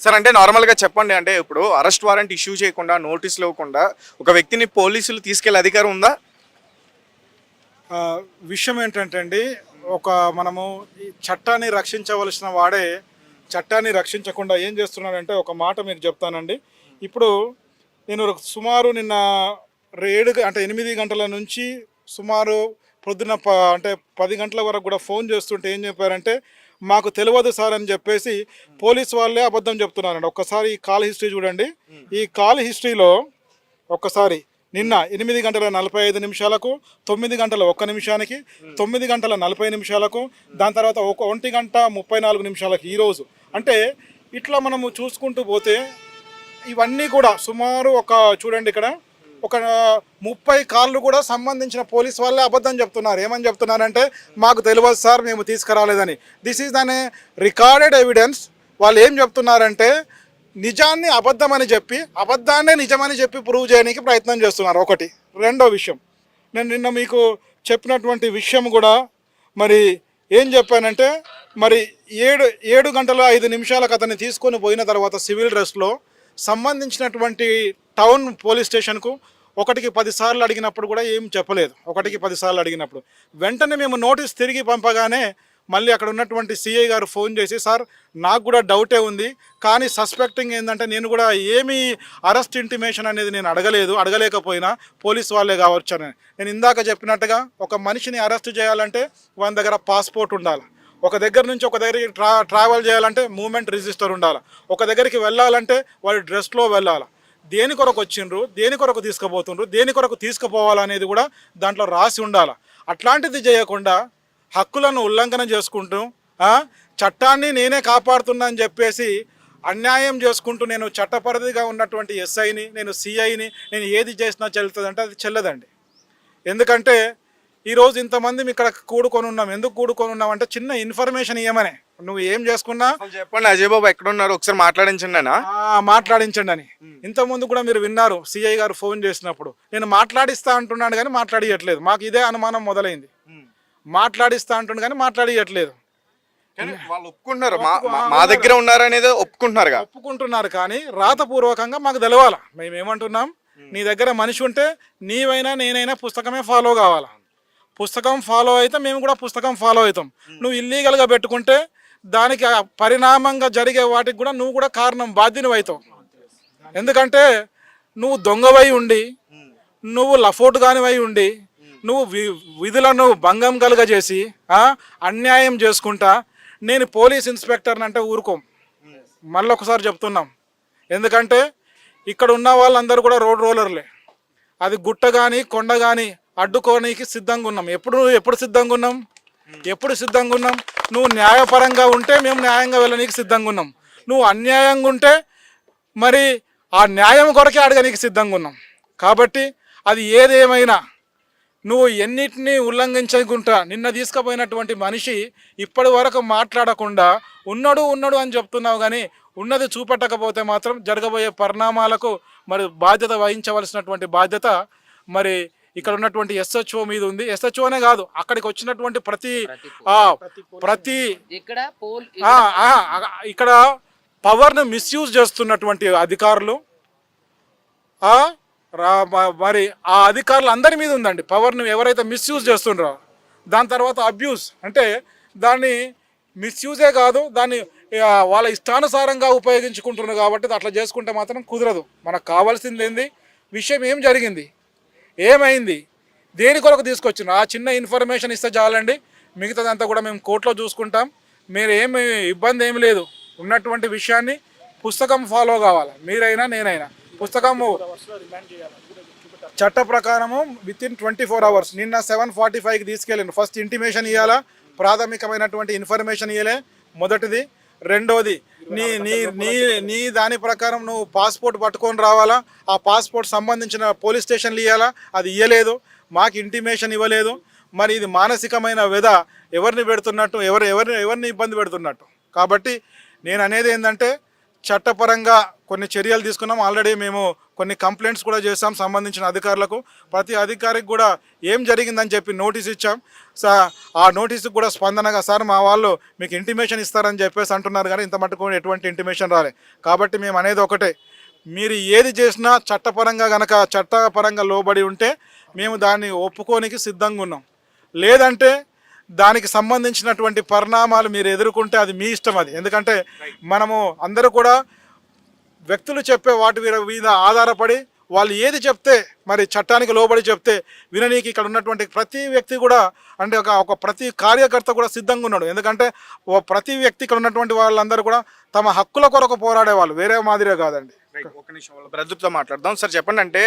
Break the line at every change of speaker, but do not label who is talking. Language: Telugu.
సార్ అంటే నార్మల్గా చెప్పండి అంటే ఇప్పుడు అరెస్ట్ వారెంట్ ఇష్యూ చేయకుండా నోటీసులు ఇవ్వకుండా ఒక వ్యక్తిని పోలీసులు తీసుకెళ్ళే అధికారం ఉందా?
విషయం ఏంటంటే అండి ఒక మనము చట్టాన్ని రక్షించవలసిన వాడే చట్టాన్ని రక్షించకుండా ఏం చేస్తున్నాడంటే ఒక మాట మీకు చెప్తానండి. ఇప్పుడు నేను సుమారు నిన్న ఏడు అంటే ఎనిమిది గంటల నుంచి సుమారు పొద్దున ప అంటే పది గంటల వరకు కూడా ఫోన్ చేస్తుంటే ఏం చెప్పారంటే మాకు తెలియదు సార్ అని చెప్పేసి పోలీస్ వాళ్ళే అబద్ధం చెప్తున్నారండి. ఒక్కసారి ఈ కాల్ హిస్టరీ చూడండి. ఈ కాల్ హిస్టరీలో ఒక్కసారి నిన్న ఎనిమిది గంటల నలభై ఐదు నిమిషాలకు తొమ్మిది గంటల ఒక్క నిమిషానికి తొమ్మిది గంటల నలభై నిమిషాలకు దాని తర్వాత ఒక ఒంటి గంట ముప్పై నాలుగు నిమిషాలకు ఈరోజు అంటే ఇట్లా మనము చూసుకుంటూ పోతే ఇవన్నీ కూడా సుమారు ఒక చూడండి ఇక్కడ ఒక ముప్పై కాళ్ళు కూడా సంబంధించిన పోలీస్ వాళ్ళే అబద్ధం చెప్తున్నారు. ఏమని చెప్తున్నారంటే మాకు తెలియదు సార్ మేము తీసుకురాలేదని. దిస్ ఈజ్ దాని రికార్డెడ్ ఎవిడెన్స్ వాళ్ళు ఏం చెప్తున్నారంటే నిజాన్ని అబద్ధమని చెప్పి అబద్ధాన్నే నిజమని చెప్పి ప్రూవ్ చేయడానికి ప్రయత్నం చేస్తున్నారు. ఒకటి. రెండో విషయం. నేను నిన్న మీకు చెప్పినటువంటి విషయం కూడా మరి ఏం చెప్పానంటే మరి ఏడు ఏడు గంటల ఐదు నిమిషాలకు అతన్ని తీసుకొని పోయిన తర్వాత సివిల్ డ్రెస్లో సంబంధించినటువంటి టౌన్ పోలీస్ స్టేషన్కు ఒకటికి పదిసార్లు అడిగినప్పుడు కూడా ఏం చెప్పలేదు. ఒకటికి పదిసార్లు అడిగినప్పుడు. వెంటనే మేము నోటీస్ తిరిగి పంపగానే మళ్ళీ అక్కడ ఉన్నటువంటి సిఐ గారు ఫోన్ చేసి సార్ నాకు కూడా డౌటే ఉంది. కానీ సస్పెక్టింగ్ ఏంటంటే నేను కూడా ఏమీ అరెస్ట్ ఇంటిమేషన్ అనేది నేను అడగలేదు. అడగలేకపోయినా పోలీస్ వాళ్ళే కావచ్చు అని. నేను ఇందాక చెప్పినట్టుగా ఒక మనిషిని అరెస్ట్ చేయాలంటే వాని దగ్గర పాస్పోర్ట్ ఉండాలి. ఒక దగ్గర నుంచి ఒక దగ్గరికి ట్రా ట్రావెల్ చేయాలంటే మూమెంట్ రిజిస్టర్ ఉండాలి. ఒక దగ్గరికి వెళ్ళాలంటే వాడి డ్రెస్లో వెళ్ళాలి. దేని కొరకు వచ్చిండ్రు దేని కొరకు తీసుకుపోతుండ్రు దేని కొరకు తీసుకుపోవాలనేది కూడా దాంట్లో రాసి ఉండాలి. అట్లాంటిది చేయకుండా హక్కులను ఉల్లంఘన చేసుకుంటూ చట్టాన్ని నేనే కాపాడుతున్నా అని చెప్పేసి అన్యాయం చేసుకుంటూ నేను చట్టపరిధిగా ఉన్నటువంటి ఎస్ఐని నేను సిఐని నేను ఏది చేసినా చెల్లుతుందంటే అది చెల్లదండి. ఎందుకంటే ఈరోజు ఇంతమంది ఇక్కడ కూడుకొని ఉన్నాం. ఎందుకు కూడుకొని ఉన్నాం అంటే చిన్న ఇన్ఫర్మేషన్ ఇవ్వమనే నువ్వు ఏం చేసుకున్నా?
చెప్పండి అజయ్ బాబు ఎక్కడ ఉన్నారు ఒకసారి మాట్లాడించండి అన్న
మాట్లాడించండి అని. ఇంతకుముందు కూడా మీరు విన్నారు సిఐ గారు ఫోన్ చేసినప్పుడు. నేను మాట్లాడిస్తా అంటున్నాను కానీ మాట్లాడియట్లేదు. మాకు ఇదే అనుమానం మొదలైంది. మాట్లాడిస్తా అంటుండు కానీ మాట్లాడియట్లేదు.
వాళ్ళు ఒప్పుకుంటున్నారు. మా దగ్గర ఉన్నారు అనేది ఒప్పుకుంటున్నారుగా.
ఒప్పుకుంటున్నారు కానీ రాతపూర్వకంగా మాకు తెలవాల. మేము. ఏమంటున్నాం నీ దగ్గర మనిషి ఉంటే నీవైనా నేనైనా పుస్తకమే ఫాలో కావాలా? పుస్తకం ఫాలో అయితే మేము కూడా పుస్తకం ఫాలో అవుతాం. నువ్వు ఇల్లీగల్గా పెట్టుకుంటే దానికి పరిణామంగా జరిగే వాటికి కూడా నువ్వు కూడా కారణం బాధ్యుని అవుతావు. ఎందుకంటే నువ్వు దొంగవై ఉండి నువ్వు లఫోట్ కానివై ఉండి నువ్వు వి- విధులను భంగం కలుగజేసి అన్యాయం చేసుకుంటా నేను పోలీస్ ఇన్స్పెక్టర్ని అంటే ఊరుకోం. మళ్ళీ ఒకసారి చెప్తున్నాం. ఎందుకంటే ఇక్కడ ఉన్న వాళ్ళందరూ కూడా రోడ్ రోలర్లే. అది గుట్ట కానీ కొండ కానీ అడ్డుకోనికి సిద్ధంగా ఉన్నాం. ఎప్పుడు ఎప్పుడు సిద్ధంగా ఉన్నాం? ఎప్పుడు సిద్ధంగా ఉన్నాం? నువ్వు న్యాయపరంగా ఉంటే మేము న్యాయంగా వెళ్ళనీకి సిద్ధంగా ఉన్నాం. నువ్వు అన్యాయంగా ఉంటే మరి ఆ న్యాయం కొరకే అడగనీకి సిద్ధంగా ఉన్నాం. కాబట్టి అది ఏదేమైనా నువ్వు ఎన్నిటిని ఉల్లంఘించకుండా నిన్న తీసుకుపోయినటువంటి మనిషి ఇప్పటి వరకు మాట్లాడకుండా ఉన్నాడు ఉన్నాడు అని చెప్తున్నావు కానీ ఉన్నది చూపెట్టకపోతే మాత్రం జరగబోయే పరిణామాలకు మరి బాధ్యత వహించవలసినటువంటి బాధ్యత మరి ఇక్కడ ఉన్నటువంటి ఎస్హెచ్ఓ మీద ఉంది. ఎస్హెచ్ఓనే కాదు అక్కడికి వచ్చినటువంటి ప్రతి ఆ, ప్రతి
ఇక్కడ
ఇక్కడ పవర్ను మిస్యూజ్ చేస్తున్నటువంటి అధికారులు మరి ఆ అధికారులు అందరి మీద ఉందండి. పవర్ను ఎవరైతే మిస్యూజ్ చేస్తుండ్రో దాని తర్వాత అబ్యూస్ అంటే దాన్ని మిస్యూజే కాదు దాన్ని వాళ్ళ ఇష్టానుసారంగా ఉపయోగించుకుంటున్నారు కాబట్టి అట్లా చేసుకుంటే మాత్రం కుదరదు. మనకు కావాల్సింది ఏంది? విషయం ఏం జరిగింది? ఏమైంది? దేని కొరకు తీసుకొచ్చిన ఆ చిన్న ఇన్ఫర్మేషన్ ఇస్తే చాలండి. మిగతాదంతా కూడా మేము కోర్టులో చూసుకుంటాం. మీరు ఏమి ఇబ్బంది ఏమి లేదు. ఉన్నటువంటి విషయాన్ని పుస్తకం ఫాలో కావాలి? మీరైనా నేనైనా. పుస్తకము చట్ట ప్రకారము with in twenty four hours నిన్న సెవెన్ ఫార్టీ ఫైవ్కి తీసుకెళ్ళాను ఫస్ట్ ఇంటిమేషన్ ఇవ్వాలా ప్రాథమికమైనటువంటి ఇన్ఫర్మేషన్ ఇవ్వలే మొదటిది. రెండోది నీ నీ నీ నీ దాని ప్రకారం నువ్వు పాస్పోర్ట్ పట్టుకొని రావాలా? ఆ పాస్పోర్ట్ సంబంధించిన పోలీస్ స్టేషన్లు ఇవ్వాలా అది ఇవ్వలేదు మాకు ఇంటిమేషన్ ఇవ్వలేదు. మరి ఇది మానసికమైన వ్యధ. ఎవరిని పెడుతున్నట్టు ఎవరు ఎవరిని ఎవరిని ఇబ్బంది పెడుతున్నట్టు? కాబట్టి నేను అనేది ఏంటంటే చట్టపరంగా కొన్ని చర్యలు తీసుకున్నాం. ఆల్రెడీ మేము కొన్ని కంప్లైంట్స్ కూడా చేసాం సంబంధించిన అధికారులకు. ప్రతి అధికారికి కూడా ఏం జరిగిందని చెప్పి నోటీస్ ఇచ్చాం. సా ఆ నోటీస్కి కూడా స్పందనగా సార్ మా వాళ్ళు మీకు ఇంటిమేషన్ ఇస్తారని చెప్పేసి అంటున్నారు కానీ ఇంత మటుకు ఎటువంటి ఇంటిమేషన్ రాలే. కాబట్టి మేము అనేది ఒకటే. మీరు ఏది చేసినా చట్టపరంగా గనక చట్టపరంగా లోబడి ఉంటే మేము దాన్ని ఒప్పుకోనికి సిద్ధంగా ఉన్నాం. లేదంటే దానికి సంబంధించినటువంటి పరిణామాలు మీరు ఎదుర్కొంటే అది మీ ఇష్టం అది. ఎందుకంటే మనము అందరూ కూడా వ్యక్తులు చెప్పే వాటి మీద మీద ఆధారపడి వాళ్ళు ఏది చెప్తే మరి చట్టానికి లోబడి చెప్తే విననీకి ఇక్కడ ఉన్నటువంటి ప్రతి వ్యక్తి కూడా అంటే ఒక ఒక ప్రతి కార్యకర్త కూడా సిద్ధంగా ఉన్నాడు. ఎందుకంటే ఓ ప్రతి వ్యక్తి ఇక్కడ ఉన్నటువంటి వాళ్ళందరూ కూడా తమ హక్కుల కొరకు పోరాడే వాళ్ళు వేరే మాదిరే కాదండి.
ఒక నిమిషం వాళ్ళ మాట్లాడదాం. సార్ చెప్పండి అంటే